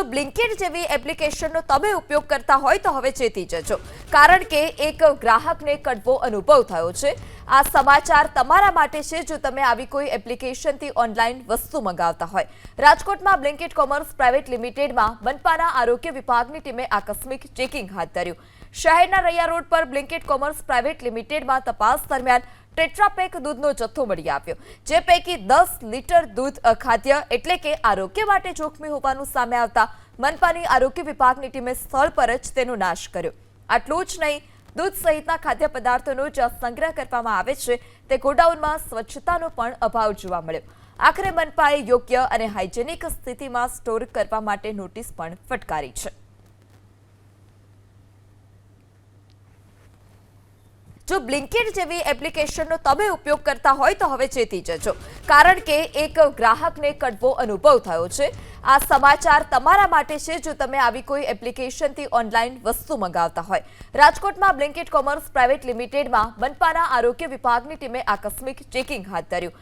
જો બ્લિંકિટ જેવી એપ્લિકેશનનો તમે ઉપયોગ કરતા હોય તો હવે ચેતી જજો. કારણ કે એક ગ્રાહકને કડવો અનુભવ થયો છે. આ સમાચાર તમારા માટે છે જો તમે આવી કોઈ એપ્લિકેશનથી ઓનલાઈન વસ્તુ મંગાવતા હોય. રાજકોટમાં બ્લિંકિટ કોમર્સ પ્રાઇવેટ લિમિટેડમાં મનપાના આરોગ્ય વિભાગની ટીમે આકસ્મિક ચેકિંગ હાથ ધર્યું. શહેરના રૈયા રોડ પર બ્લિંકિટ કોમર્સ પ્રાઇવેટ લિમિટેડમાં તપાસ દરમિયાન ટેટ્રાપેક દૂધનો જથ્થો મળી આવ્યો, જે પૈકી દસ લીટર દૂધ અખાદ્ય એટલે કે આરોગ્ય માટે જોખમી હોવાનું સામે આવતા મનપાની આરોગ્ય વિભાગની ટીમે સ્થળ પર જ તેનો નાશ કર્યો. આટલું જ નહીં, દૂધ સહિતના ખાદ્ય પદાર્થોનો જ્યાં સંગ્રહ કરવામાં આવે છે, તે ગોડાઉનમાં સ્વચ્છતાનો પણ અભાવ જોવા મળ્યો. આખરે મનપાએ યોગ્ય અને હાઇજેનિક સ્થિતિમાં સ્ટોર કરવા માટે નોટિસ પણ ફટકારી છે. જો બ્લિંકિટ જેવી એપ્લિકેશનનો તમે ઉપયોગ કરતા હોય તો હવે ચેતી જજો. કારણ કે એક ગ્રાહકને કડવો અનુભવ થયો છે. આ સમાચાર તમારા માટે છે જો તમે આવી કોઈ એપ્લિકેશનથી ઓનલાઈન વસ્તુ મંગાવતા હોય. રાજકોટમાં બ્લિંકિટ કોમર્સ પ્રાઇવેટ લિમિટેડમાં મનપાના આરોગ્ય વિભાગની ટીમે આકસ્મિક ચેકિંગ હાથ ધર્યું.